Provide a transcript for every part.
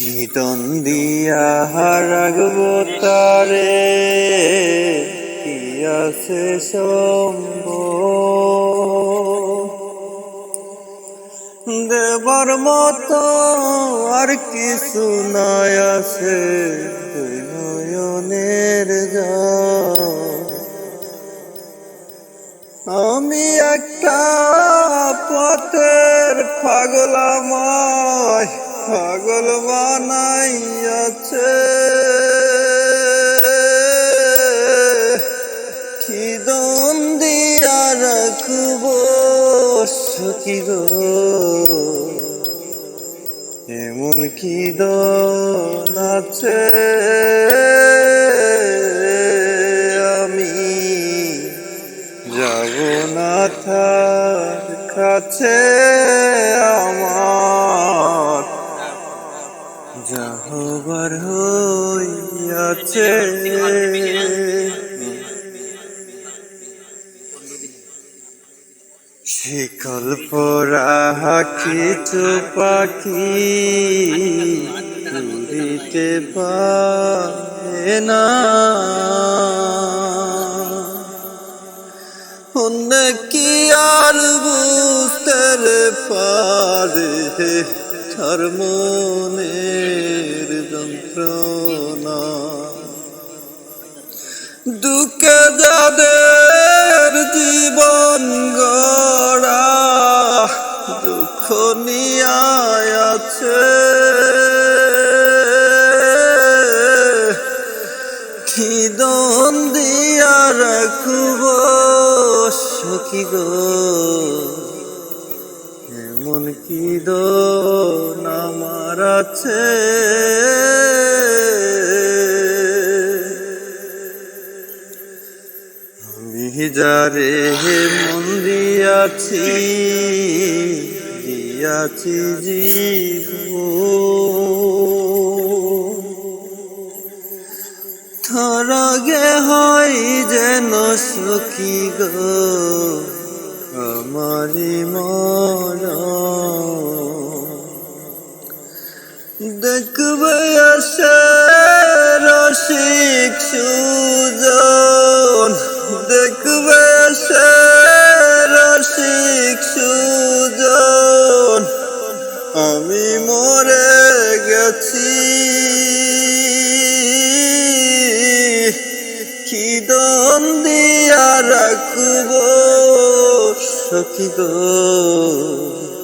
কি দিয়া রাগব তারে। কি আছে দেবার মতো আর কিছু নাই আছে। নয়নের আমি একটা পথের পাগলাময়। পাগল বানাইয়াছে। কি দন দিয়া রাখব সখী গো? এমন কি আছে? আমি যাব না কাছে আমার। যাহবার হইয়াছে। শিকল পরা কিছু পাখি উড়িতে পারে না। অন্য কি আর বুঝতে পারে? মনের যন্ত্রণা। দুঃখে যাদের জীবন গড়া, দুঃখ নিয়ায় আছে। দিয়া রাখব সখী গো, এমন কি আমার আছে। আমি যারে মন দিয়াছি দিয়াছি জীব থরগে হয় যেন সখী গো আমারি মর দেখবে আসে রসিক সুজন। দেখবে আসে রসিক সুজন। আমি মরে গেছি। কি দন দিয়া রাখব সখী গো?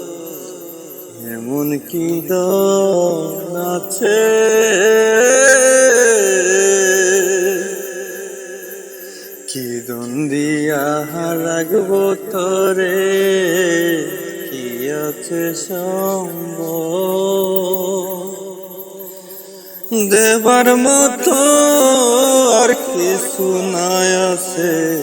এমন কি আছে? কি দিয়া রাখব তরে? কি আছে সম্ভব দেবার মতো আর কিছু নাই আছে।